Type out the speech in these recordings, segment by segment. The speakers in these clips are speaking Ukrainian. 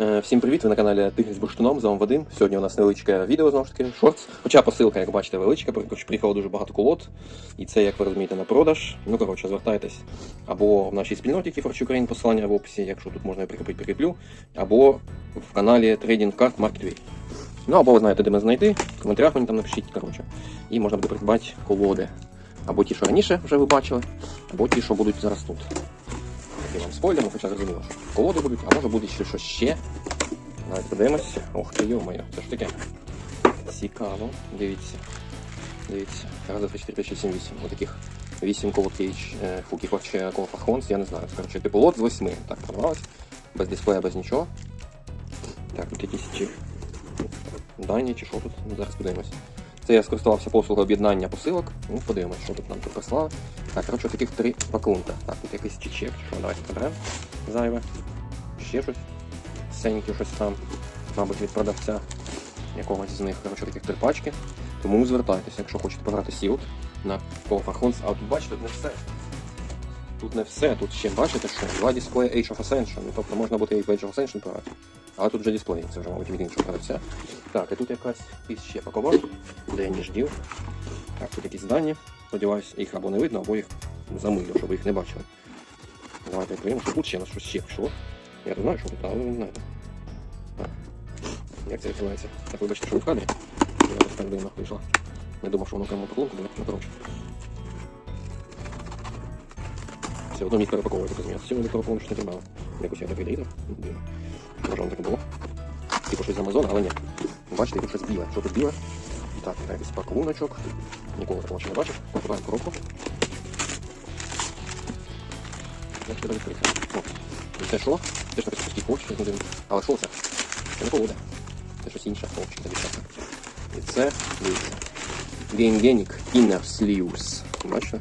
Е, Всім привіт! Ви на каналі Тигр з бурштином, з вами Вадим. Сьогодні у нас невеличке відео знову ж таки, шортс. Хоча посилка, як бачите, величка, приїхало дуже багато колод. І це, як ви розумієте, на продаж. Ну, коротше, звертайтесь або в нашій спільноті Кіфорч Україн, посилання в описі, якщо тут можна прикріпити, прикріплю, або в каналі Trading Card Market Ну, або ви знаєте, де мене знайти, в коментарях мені там напишіть, коротше. І можна буде придбати колоди. Або ті, що раніше вже ви бачили, або ті, що будуть зараз тут. Такий вам спойлер, ну, хоча зрозуміло, що колоди будуть, а може буде ще щось ще. Навіть подивимось. Ох ти йо-моє, це ж таке. Цікаво. Дивіться. Дивіться. Раз, два, три, чотири, п'ять, шість, сім, вісім. Отаких вісім колод кейдж фуків чи колофахонс, я не знаю. Це, коротше, типу лот з восьми. Так, продавалось. Без дисплея, без нічого. Так, тут якісь чи дані, чи що тут. Ну, зараз подивимось. Це я скористувався послугою об'єднання посилок. Ну, подивимось, що тут нам тут прислали. Так, коротше, таких три пакунка. Так, тут якийсь чечек, що, давайте заберемо. Зайве. Ще щось. Сеньки щось там. Мабуть, від продавця якогось з них. Коротше, таких три пачки. Тому звертайтеся, якщо хочете пограти сіут на Colfaxons. А тут бачите, тут не все. Тут не все. Тут ще бачите, що два дисплеї Age of Ascension. Ну, Тобто можна буде і в Age of Ascension пограти. Але тут вже дисплей, це вже, мабуть, від іншого продавця. Так, і тут якась якийсь ще паковок, де я не ждів. Так, тут якісь дані. Сподіваюсь, їх або не видно, або їх замилю, щоб їх не бачили. Давайте відкриємо. Тут ще на щось ще пішло. Я не знаю, що тут, але не знаю. Так. Як це відбувається? Так, вибачте, що ви в кадрі. Я так дивно вийшла. Не думав, що воно прямо поклонку буде. Ну, коротше. Все одно місце перепаковується, розумію. Сьогодні перепаковую, що не тримало. Якось я так відрізав. Дивно. Може, воно таке було. Типу щось з Амазона, але ні. Бачите, тут щось біле. Що тут біле? Так, так, якийсь пакуночок. Ніколи такого ще не бачив. Покриваємо коробку. Як тебе відкрити? О, і це що? Це ж написано пустий поч, щось не дивно. Але що це? Це не колода. Це щось інше. О, чи це дівчатка. І це, дивіться. Геймгенік Inner Sleeves. Бачите?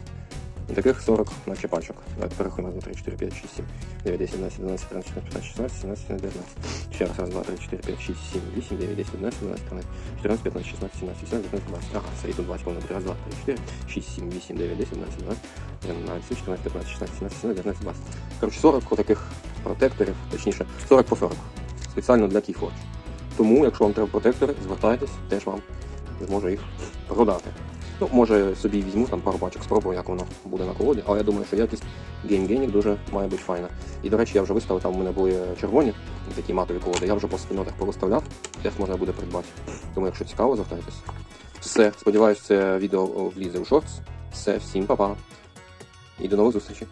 Таких 40 наче. Давайте перерахуємо 1, 3, 4, 5, 6, 7, 9, 10, 11, 12, 13, 14, 15, 16, 17, 19. Ще раз, раз, 2, 3, 4, 5, 6, 7, 8, 9, 10, 11, 12, 13, 14, 15, 16, 17, 18, 19, 20. Ага, це і тут 20 повинно бути. Раз, 2, 3, 4, 6, 7, 8, 9, 10, 11, 12, 13, 14, 15, 16, 17, 17, 19, 20. Коротше, 40 таких протекторів, точніше, 40 по 40. Спеціально для Keyforge. Тому, якщо вам треба протектори, звертайтесь, теж вам зможу їх продати. Ну, може собі візьму там пару бачок, спробую, як воно буде на колоді, але я думаю, що якість геймгенік дуже має бути файна. І до речі, я вже виставив, там у мене були червоні такі матові колоди, я вже по спільнотах повиставляв, теж можна буде придбати. Тому, якщо цікаво, звертайтесь. Все, сподіваюся, це відео влізе у шортс. Все, всім па-па. І до нових зустрічей.